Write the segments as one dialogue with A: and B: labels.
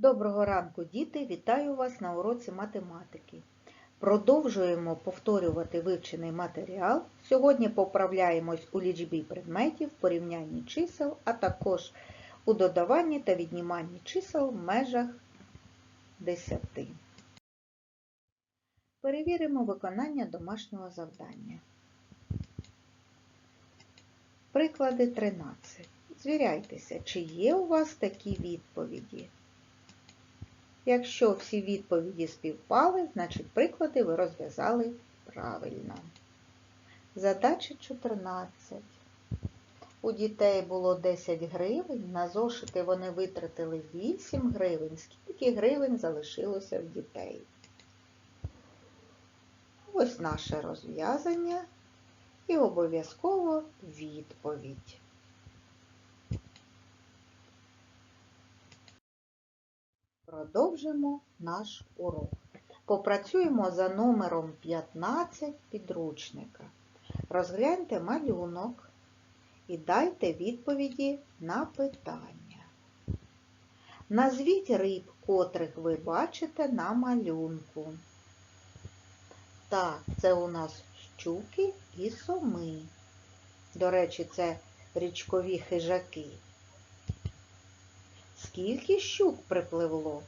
A: Доброго ранку, діти! Вітаю вас на уроці математики. Продовжуємо повторювати вивчений матеріал. Сьогодні поправляємось у лічбі предметів, порівнянні чисел, а також у додаванні та відніманні чисел в межах 10. Перевіримо виконання домашнього завдання. Приклади 13. Звіряйтеся, чи є у вас такі відповіді. Якщо всі відповіді співпали, значить приклади ви розв'язали правильно. Задача 14. У дітей було 10 гривень, на зошити вони витратили 8 гривень. Скільки гривень залишилося в дітей? Ось наше розв'язання і обов'язково відповідь. Продовжимо наш урок. Попрацюємо за номером 15 підручника. Розгляньте малюнок і дайте відповіді на питання. Назвіть риб, котрих ви бачите на малюнку. Так, це у нас щуки і соми. До речі, це річкові хижаки. Скільки щук припливло?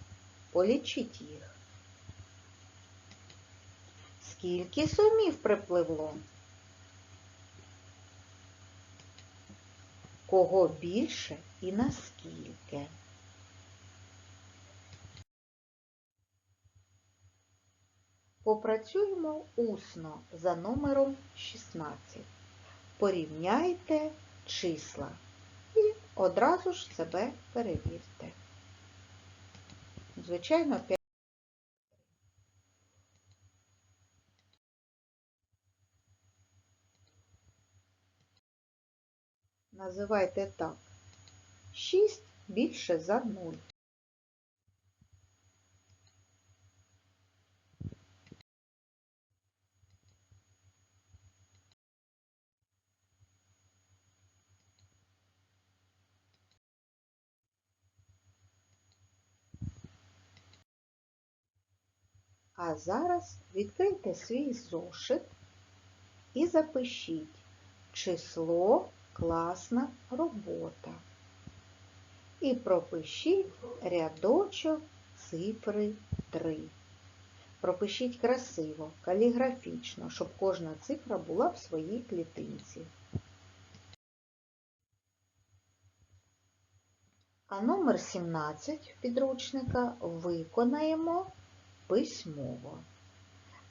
A: Полічіть їх. Скільки сомів припливло? Кого більше і наскільки? Попрацюємо усно за номером 16. Порівняйте числа і одразу ж себе перевірте. Звичайно, 5. Називайте так. 6 більше за 0. А зараз відкрийте свій зошит і запишіть число класна робота. І пропишіть рядочок цифри 3. Пропишіть красиво, каліграфічно, щоб кожна цифра була в своїй клітинці. А номер 17 підручника виконаємо письмово.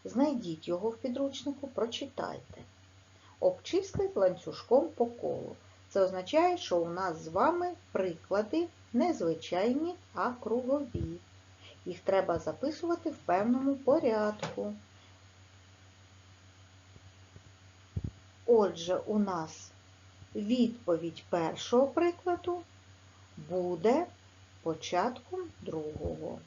A: Знайдіть його в підручнику, прочитайте. Обчислить ланцюжком по колу. Це означає, що у нас з вами приклади не звичайні, а кругові. Їх треба записувати в певному порядку. Отже, у нас відповідь першого прикладу буде початком другого.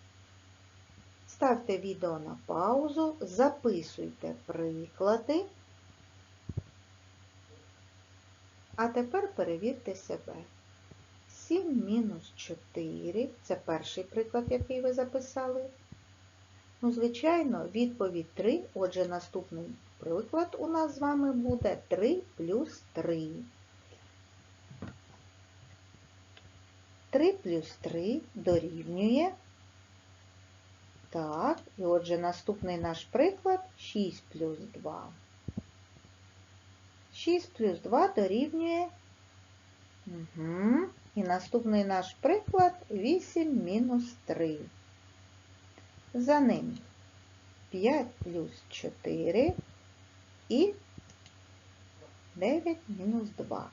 A: Ставте відео на паузу, записуйте приклади, а тепер перевірте себе. 7 мінус 4 це перший приклад, який ви записали. Ну, звичайно, відповідь 3, отже, наступний приклад у нас з вами буде 3 плюс 3. 3 плюс 3 дорівнює так, і отже, наступний наш приклад 6 плюс 2. 6 плюс 2 дорівнює. Угу. І наступний наш приклад 8 мінус 3. За ним 5 плюс 4 і 9 мінус 2.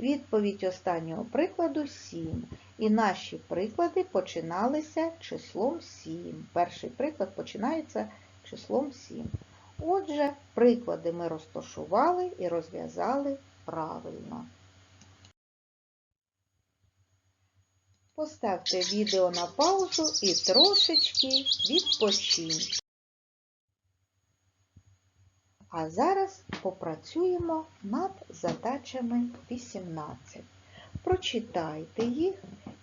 A: Відповідь останнього прикладу 7. І наші приклади починалися числом 7. Перший приклад починається числом 7. Отже, приклади ми розташували і розв'язали правильно. Поставте відео на паузу і трошечки відпочиньте. А зараз попрацюємо над задачами 18. Прочитайте їх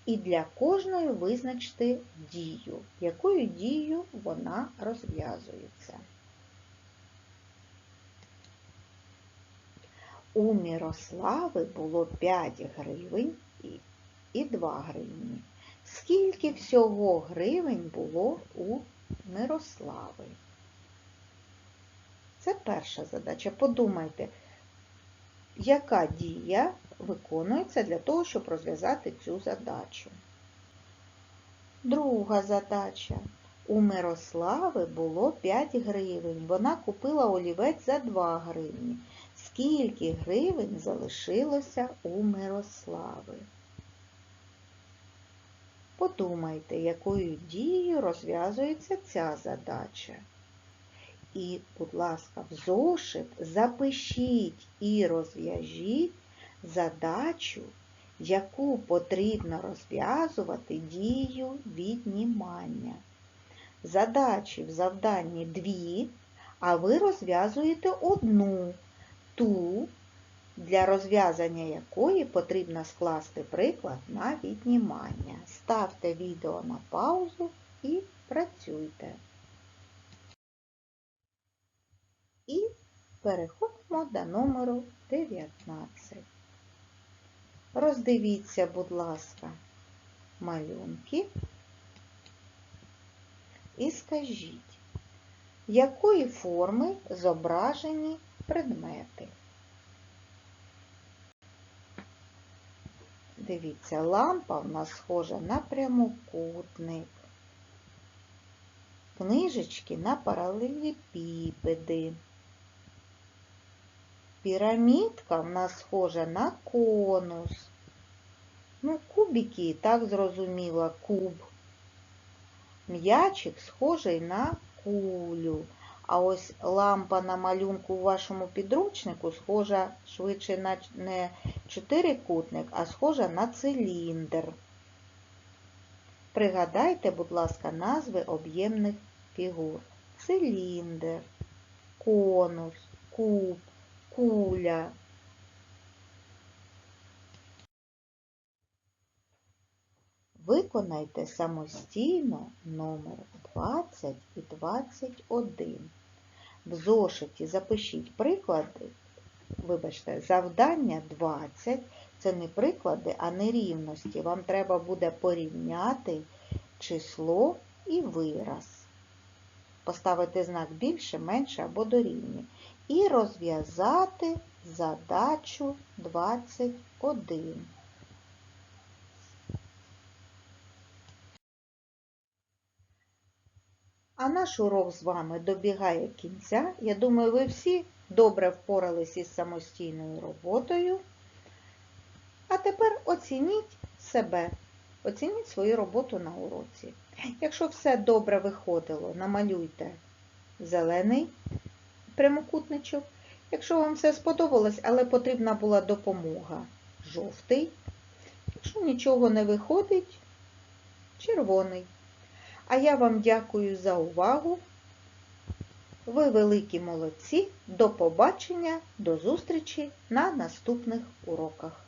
A: і для кожної визначте дію. Якою дією вона розв'язується? У Мірослави було 5 гривень і- і 2 гривні. Скільки всього гривень було у Мирослави? Це перша задача. Подумайте, яка дія виконується для того, щоб розв'язати цю задачу. Друга задача. У Мирослави було 5 гривень. Вона купила олівець за 2 гривні. Скільки гривень залишилося у Мирослави? Подумайте, якою дією розв'язується ця задача. І, будь ласка, в зошит запишіть і розв'яжіть задачу, яку потрібно розв'язувати дію віднімання. Задачі в завданні дві, а ви розв'язуєте одну, ту, для розв'язання якої потрібно скласти приклад на віднімання. Ставте відео на паузу і працюйте. І переходимо до номеру 19. Роздивіться, будь ласка, малюнки і скажіть, якої форми зображені предмети? Дивіться, лампа в нас схожа на прямокутник, книжечки на паралелепіпеди. Пірамідка в нас схожа на конус. Ну, кубики, так зрозуміло, куб. М'ячик схожий на кулю. А ось лампа на малюнку у вашому підручнику схожа швидше на не чотирикутник, а схожа на циліндр. Пригадайте, будь ласка, назви об'ємних фігур. Циліндр, конус, куб, куля. Виконайте самостійно номер 20 і 21. В зошиті запишіть приклади, вибачте, завдання 20. Це не приклади, а нерівності. Вам треба буде порівняти число і вираз. Поставити знак більше, менше або дорівнює. І розв'язати задачу 21. А наш урок з вами добігає кінця. Я думаю, ви всі добре впорались із самостійною роботою. А тепер оцініть себе, оцініть свою роботу на уроці. Якщо все добре виходило, намалюйте зелений прямокутничок. Якщо вам все сподобалось, але потрібна була допомога, жовтий. Якщо нічого не виходить, червоний. А я вам дякую за увагу. Ви великі молодці. До побачення, до зустрічі на наступних уроках.